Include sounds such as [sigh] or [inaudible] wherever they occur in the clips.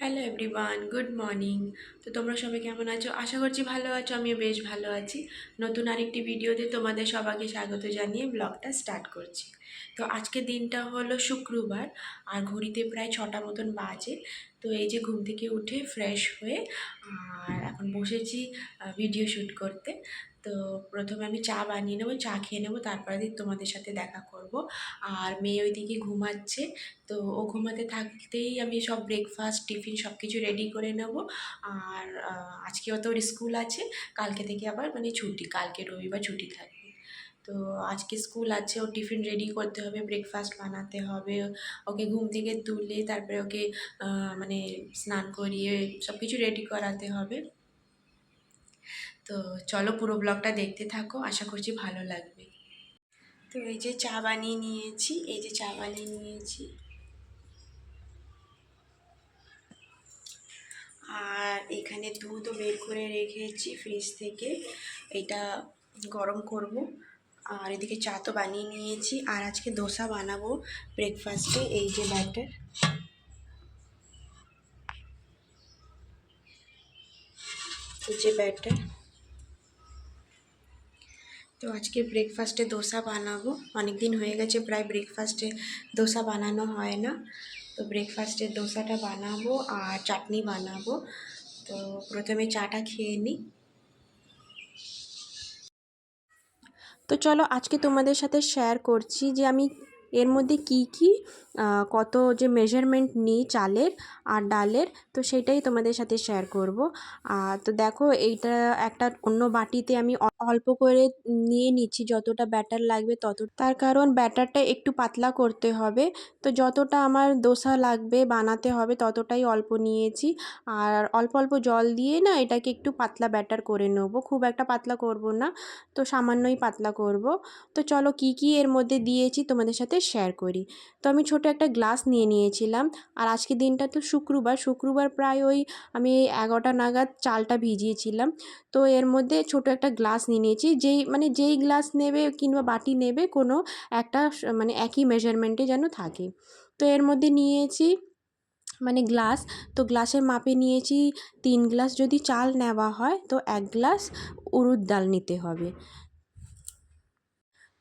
Hello everyone good morning তো তোমরা সবাই কেমন আছো? আশা করছি ভালো আছো, আমিও বেশ ভালো আছি। নতুন আরেকটি ভিডিওতে তোমাদের সবাইকে স্বাগত জানিয়ে ব্লগটা স্টার্ট করছি। তো আজকে দিনটা হলো শুক্রবার, আর ঘড়িতে প্রায় ছটা মতন বাজে। তো এই যে ঘুম থেকে উঠে ফ্রেশ হয়ে, আর এখন বসেছি ভিডিও শ্যুট করতে। তো প্রথমে আমি চা বানিয়ে নেব চা খেয়ে নেব তারপরে দিন তোমাদের সাথে দেখা করব। আর মেয়ে ওইদিকে ঘুমাচ্ছে তো ও ঘুমাতে থাকতেই আমি সব ব্রেকফাস্ট টিফিন সব কিছু রেডি করে নেব। আর আহ, আজকেও তো ওর স্কুল আছে কালকে থেকে আবার মানে ছুটি কালকে রবিবার ছুটি থাকবে। তো আজকে স্কুল আছে ও টিফিন রেডি করতে হবে ব্রেকফাস্ট বানাতে হবে ওকে ঘুম থেকে তুলে তারপরে ওকে মানে স্নান করিয়ে সব কিছু রেডি করাতে হবে। তো চলো পুরো ব্লগটা দেখতে থাকো, আশা করছি ভালো লাগবে। তো এই যে চা বানিয়ে নিয়েছি, এই যে চা বানিয়ে নিয়েছি। আর এখানে দুধও বের করে রেখেছি ফ্রিজ থেকে, এটা গরম করব। আর এদিকে চা তো বানিয়ে নিয়েছি, আর আজকে দোসা বানাবো ব্রেকফাস্টে এই যে ব্যাটার যে ব্যাটার তো আজকে ব্রেকফাস্টে দোসা বানাবো। অনেক দিন হয়ে গেছে, প্রায় ব্রেকফাস্টে দোসা বানানো হয় না। তো ব্রেকফাস্টে দোসাটা বানাবো আর চাটনি বানাবো। তো প্রথমে চাটা খেয়ে নিই তো চলো আজকে তোমাদের সাথে শেয়ার করছি যে আমি এর মধ্যে কি কি কত যে মেজারমেন্ট নিই চালের আর ডালের, তো সেটাই তোমাদের সাথে শেয়ার করব। আর তো দেখো এইটা একটা অন্য বাটিতে আমি অল্প করে নিয়ে নিচ্ছি, যতটা ব্যাটার লাগবে তত, তার কারণ ব্যাটারটা একটু পাতলা করতে হবে, তো যতটা আমার দোসা লাগবে বানাতে হবে ততটাই অল্প নিয়েছি। আর অল্প অল্প জল দিয়ে না এটাকে একটু পাতলা ব্যাটার করে নেব, খুব একটা পাতলা করব না, তো সামান্যই পাতলা করব। তো চলো কি কি এর মধ্যে দিয়েছি তোমাদের সাথে শেয়ার করি। তো আমি ছোট একটা গ্লাস নিয়ে নিয়েছিলাম। আর আজকে দিনটা তো শুক্রবার। শুক্রবার প্রায় ওই আমি এগারোটা নাগাদ চালটা ভিজিয়েছিলাম। তো এর মধ্যে ছোট একটা গ্লাস নিয়ে নিয়েছি। যেই মানে যেই গ্লাস নেবে কিংবা বাটি নেবে কোনো একটা মানে একই মেজারমেন্টে যেন থাকে। তো এর মধ্যে নিয়েছি মানে গ্লাস। তো গ্লাসের মাপে নিয়েছি তিন গ্লাস যদি চাল নেওয়া হয় তো এক গ্লাস উড়দ ডাল নিতে হবে।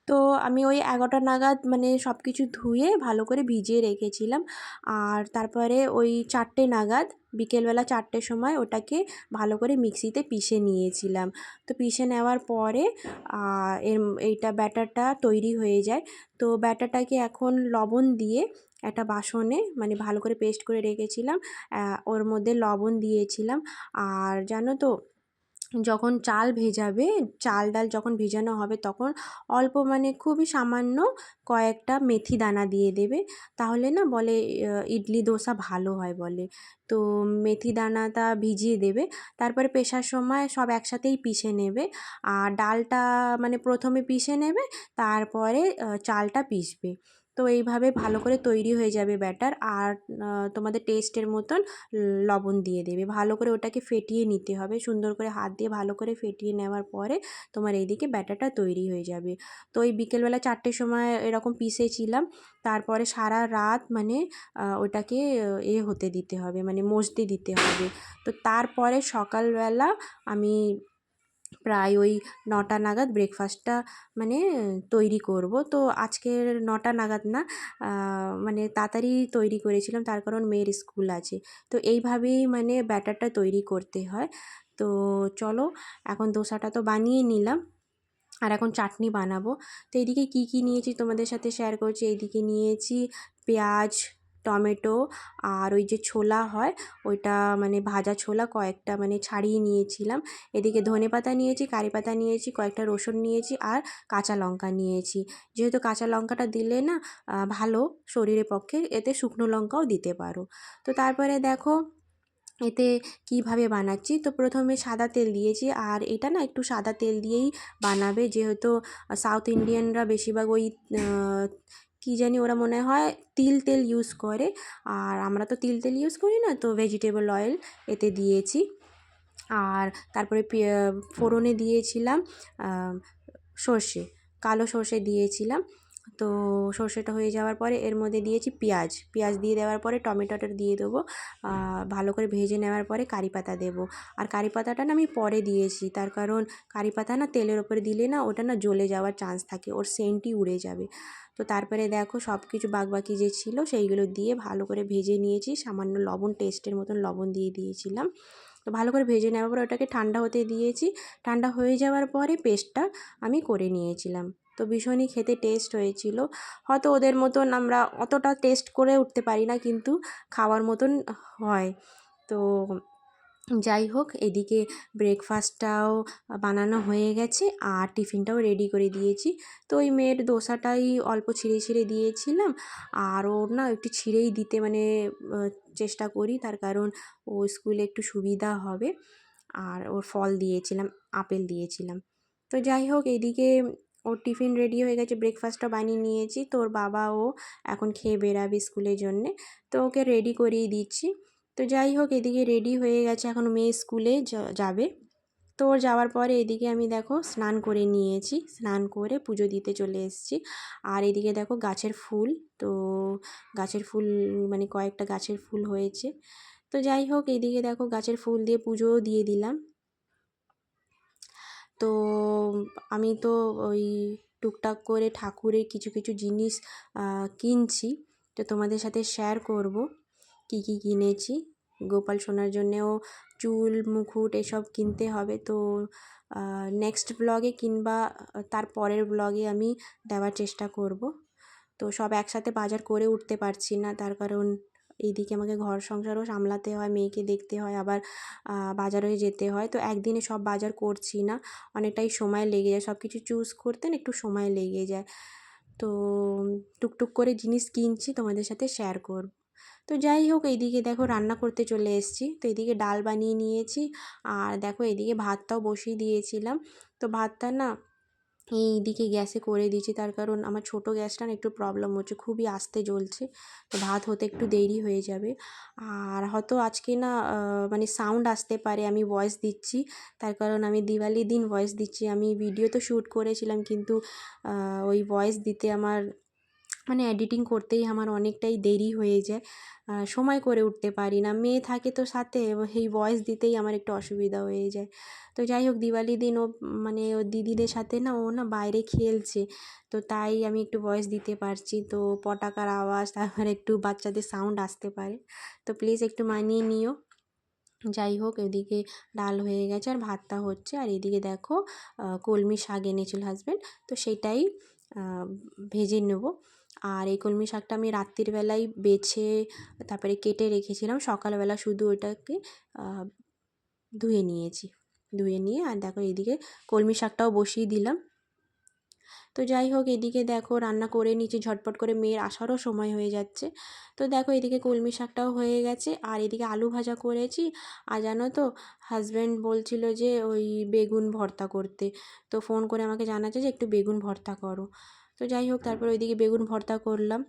তো আমি ওই এগারোটা নাগাদ মানে সব কিছু ধুয়ে ভালো করে ভিজিয়ে রেখেছিলাম। আর তারপরে ওই চারটে নাগাদ, বিকেলবেলা চারটের সময় ওটাকে ভালো করে মিক্সিতে পিষে নিয়েছিলাম। তো পিষে নেওয়ার পরে এর, এইটা ব্যাটারটা তৈরি হয়ে যায়। তো ব্যাটারটাকে এখন লবণ দিয়ে একটা বাসনে মানে ভালো করে পেস্ট করে রেখেছিলাম। ওর মধ্যে লবণ দিয়েছিলাম। আর জানো তো যখন চাল ভেজাবে, চাল ডাল যখন ভেজানো হবে তখন অল্প মানে খুবই সামান্য কয়েকটা মেথি দানা দিয়ে দেবে। তাহলে না বলে ইডলি দোসা ভালো হয় বলে। তো মেথি দানাটা ভিজিয়ে দেবে, তারপরে পেশার সময় সব একসাথেই পিষে নেবে। আর ডালটা মানে প্রথমে পিষে নেবে, তারপরে চালটা পিষবে। তো এইভাবে ভালো করে তৈরি হয়ে যাবে ব্যাটার। আর তোমাদের টেস্টের মতন লবণ দিয়ে দেবে। ভালো করে ওটাকে ফেটিয়ে নিতে হবে। সুন্দর করে হাত দিয়ে ভালো করে ফেটিয়ে নেওয়ার পরে তোমার এইদিকে ব্যাটারটা তৈরি হয়ে যাবে। তো ওই বিকেলবেলা চারটের সময় এরকম পিষেছিলাম। তারপরে সারা রাত মানে ওটাকে, এ, হতে দিতে হবে মানে মজতে দিতে হবে। তো তারপরে সকালবেলা আমি প্রায় ওই নটা নাগাদ ব্রেকফাস্টটা মানে তৈরি করব। তো আজকের নটা নাগাদ না মানে তাড়াতাড়ি তৈরি করেছিলাম, তার কারণ মেয়ের স্কুল আছে। তো এইভাবেই মানে ব্যাটারটা তৈরি করতে হয়। তো চলো, এখন দোসাটা তো বানিয়ে নিলাম, আর এখন চাটনি বানাবো। তো এইদিকে কী কী নিয়েছি তোমাদের সাথে শেয়ার করছি? এইদিকে নিয়েছি পেঁয়াজ টমেটো আর ওই যে ছোলা হয়, ওইটা মানে ভাজা ছোলা কয়েকটা মানে ছাড়িয়ে নিয়েছিলাম। এদিকে ধনে পাতা নিয়েছি, কারি পাতা নিয়েছি, কয়েকটা রসুন নিয়েছি আর কাঁচা লঙ্কা নিয়েছি। যেহেতু কাঁচা লঙ্কাটা দিলে না ভালো শরীরের পক্ষে, এতে শুকনো লঙ্কাও দিতে পারো। তো তারপরে দেখো, এতে কীভাবে বানাচ্ছি? তো প্রথমে সাদা তেল দিয়েছি আর এটা না একটু সাদা তেল দিয়েই বানাবে। যেহেতু সাউথ ইন্ডিয়ানরা বেশিরভাগ ওই কী জানি ওরা মনে হয় তিল তেল ইউজ করে। আর আমরা তো তিল তেল ইউজ করি না, তো ভেজিটেবল অয়েল এতে দিয়েছি। আর তারপরে ফোড়নে দিয়েছিলাম সর্ষে, কালো সর্ষে দিয়েছিলাম। তো সর্ষেটা হয়ে যাওয়ার পরে এর মধ্যে দিয়েছি পেঁয়াজ। পেঁয়াজ দিয়ে দেওয়ার পরে টমেটোটা দিয়ে দেবো। ভালো করে ভেজে নেওয়ার পরে কারি পাতা দেবো। আর কারি পাতাটা না আমি পরে দিয়েছি, তার কারণ কারি পাতা না তেলের ওপরে দিলে না ওটা না জ্বলে যাওয়ার চান্স থাকে, ওর সেন্টই উড়ে যাবে। তো তারপরে দেখো সব কিছু বাকি যে ছিল সেইগুলো দিয়ে ভালো করে ভেজে নিয়েছি। সামান্য লবণ টেস্টের মতন লবণ দিয়ে দিয়েছিলাম। তো ভালো করে ভেজে নেওয়ার পর ওটাকে ঠান্ডা হতে দিয়েছি। ঠান্ডা হয়ে যাওয়ার পরে পেস্টটা আমি করে নিয়েছিলাম। তো ভীষণই খেতে টেস্ট হয়েছিল। হয়তো ওদের মতন আমরা অতটা টেস্ট করে উঠতে পারি না কিন্তু খাওয়ার মতন হয়। তো যাই হোক, এদিকে ব্রেকফাস্টটাও বানানো হয়ে গেছে আর টিফিনটাও রেডি করে দিয়েছি। তো ওই মেয়ের দোসাটাই অল্প ছিঁড়ে ছিঁড়ে দিয়েছিলাম। আর ওর না একটু ছিঁড়েই দিতে মানে চেষ্টা করি। তার কারণ ও স্কুলে একটু সুবিধা হবে। আর ওর ফল দিয়েছিলাম, আপেল দিয়েছিলাম। তো যাই হোক, এদিকে ওর টিফিন রেডি হয়ে গেছে ব্রেকফাস্টটা বানিয়ে নিয়েছি। তোর বাবা ও এখন খেয়ে বেরাবে স্কুলের জন্যে। তো ওকে রেডি করিয়ে দিচ্ছি। তো যাই হোক, এদিকে রেডি হয়ে গেছে এখন মেয়ে স্কুলে যাবে। তো ওর যাওয়ার পরে এদিকে আমি দেখো স্নান করে নিয়েছি, স্নান করে পুজো দিতে চলে এসেছি। আর এদিকে দেখো গাছের ফুল, তো গাছের ফুল মানে কয়েকটা গাছের ফুল হয়েছে। তো যাই হোক, এদিকে দেখো গাছের ফুল দিয়ে পুজোও দিয়ে দিলাম। তো আমি তো ওই টুকটাক করে ঠাকুরের কিছু কিছু জিনিস কিনছি। তো তোমাদের সাথে শেয়ার করব। কী কী কিনেছি? গোপাল সোনার জন্যেও চুল, মুকুট এসব কিনতে হবে। তো নেক্সট ব্লগে কিংবা তার পরের ব্লগে আমি দেওয়ার চেষ্টা করব। তো, সব একসাথে বাজার করে উঠতে পারছি না। তার কারণ এইদিকে আমাকে ঘর সংসারও সামলাতে হয়, মেয়েকে দেখতে হয়, আবার বাজারে যেতে হয়। তো, একদিনে সব বাজার করছি না। অনেকটাই সময় লেগে যায়। সব কিছু চুজ করতে একটু সময় লেগে যায়। তো, টুকটুক করে জিনিস কিনছি, তোমাদের সাথে শেয়ার করব। তো যাই হোক, এইদিকে দেখো রান্না করতে চলে এসেছি। তো এদিকে ডাল বানিয়ে নিয়েছি আর দেখো এদিকে ভাতটাও বসিয়ে দিয়েছিলাম। তো ভাতটা না এই দিকে গ্যাসে করে দিয়েছি, তার কারণ আমার ছোটো গ্যাসটা না একটু প্রবলেম হচ্ছে, খুবই আস্তে জ্বলছে। তো ভাত হতে একটু দেরি হয়ে যাবে। আর হয়তো আজকে না মানে সাউন্ড আসতে পারে, আমি ভয়েস দিচ্ছি। তার কারণ আমি দিওয়ালির দিন ভয়েস দিচ্ছি। আমি ভিডিও তো শ্যুট করেছিলাম, কিন্তু ওই ভয়েস দিতে আমার মানে এডিটিং করতেই আমার অনেকটাই দেরি হয়ে যায়। সময় করে উঠতে পারি না। মেয়ে থাকে তো সাথে সেই ভয়েস দিতেই আমার একটু অসুবিধা হয়ে যায়। তো যাই হোক দিওয়ালির দিন ও মানে ও দিদিদের সাথে না, ও না বাইরে খেলছে। তো তাই আমি একটু ভয়েস দিতে পারছি। তো পটাকার আওয়াজ, তারপরে একটু বাচ্চাদের সাউন্ড আসতে পারে। তো প্লিজ একটু মানিয়ে নিও। যাই হোক, এদিকে ডাল হয়ে গেছে আর ভাতটা হচ্ছে। আর এদিকে দেখো কলমি শাক এনেছিল হাজব্যান্ড তো সেটাই ভেজে নেব। আর এই কলমি শাকটা আমি রাত্রির বেলায় বেছে, তারপরে কেটে রেখেছিলাম। সকালবেলা শুধু ওটাকে ধুয়ে নিয়েছি। ধুয়ে নিয়ে আর দেখো এদিকে কলমি শাকটাও বসিয়ে দিলাম। তো যাই হোক, এদিকে দেখো রান্না করে নিচে ঝটপট করে মেয়ের আসারও সময় হয়ে যাচ্ছে। তো দেখো এদিকে কলমি শাকটাও হয়ে গেছে আর এদিকে আলু ভাজা করেছি। আর জানো তো হাজব্যান্ড বলছিল যে ওই বেগুন ভর্তা করতে। তো ফোন করে আমাকে জানাচ্ছে যে একটু বেগুন ভর্তা করো। তো যাই হোক তারপর ওইদিকে বেগুন ভর্তা করলাম।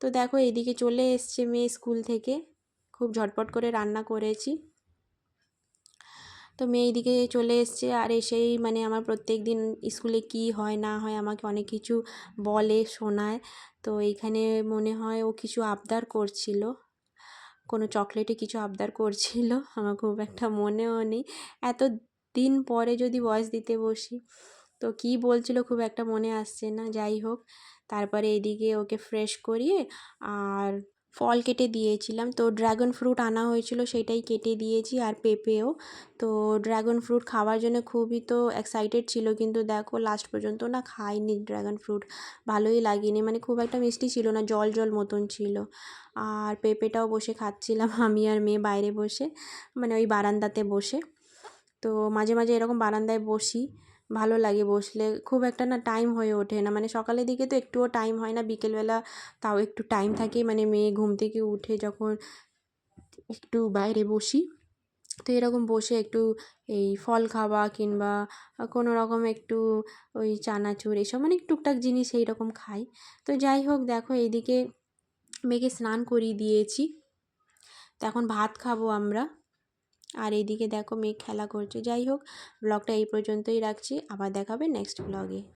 তো দেখো এদিকে চলে এসছে মেয়ে স্কুল থেকে। খুব ঝটপট করে রান্না করেছি। তো মেয়ে এদিকে চলে এসছে আর এসেই মানে আমার প্রত্যেক দিন স্কুলে কি হয়, না হয় আমাকে অনেক কিছু বলে, শোনায়। তো এইখানে মনে হয় ও কিছু আবদার করছিল। কোনো চকলেটে কিছু আবদার করছিল, আমার খুব একটা মনেও নেই। এত দিন পরে যদি বয়স দিতে বসি তো কী বলছিল খুব একটা মনে আসছে না, যাই হোক। তারপরে এদিকে ওকে ফ্রেশ করিয়ে আর ফল কেটে দিয়েছিলাম। তো ড্রাগন ফ্রুট আনা হয়েছিল সেটাই কেটে দিয়েছি আর পেঁপেও। তো ড্রাগন ফ্রুট খাওয়ার জন্য খুবই তো এক্সাইটেড ছিল কিন্তু দেখো লাস্ট পর্যন্ত না খাইনি ড্রাগন ফ্রুট ভালোই লাগেনি মানে খুব একটা মিষ্টি ছিল না, জল জল মতন ছিল। আর পেঁপেটাও বসে খাচ্ছিলাম [laughs] আমি আর মেয়ে বাইরে বসে মানে ওই বারান্দাতে বসে। তো মাঝে মাঝে এরকম বারান্দায় বসি। ভালো লাগে বসলে। খুব একটা না টাইম হয়ে ওঠে না। মানে সকালের দিকে তো একটুও টাইম হয় না। বিকেলবেলা তাও একটু টাইম থাকে। মানে মেয়ে ঘুম থেকে উঠে যখন একটু বাইরে বসি, তো এরকম বসে একটু এই ফল খাওয়া কিংবা কোনো রকম একটু ওই চানাচুর এসব মানে টুকটাক জিনিস এই রকম খাই। তো যাই হোক, দেখো এইদিকে মেয়েকে স্নান করিয়ে দিয়েছি। তো এখন ভাত খাব আমরা। আর এইদিকে দেখো মেয়ে খেলা করছে। যাই হোক, ব্লগটা এই পর্যন্তই রাখছি। আবার দেখাবে নেক্সট ব্লগে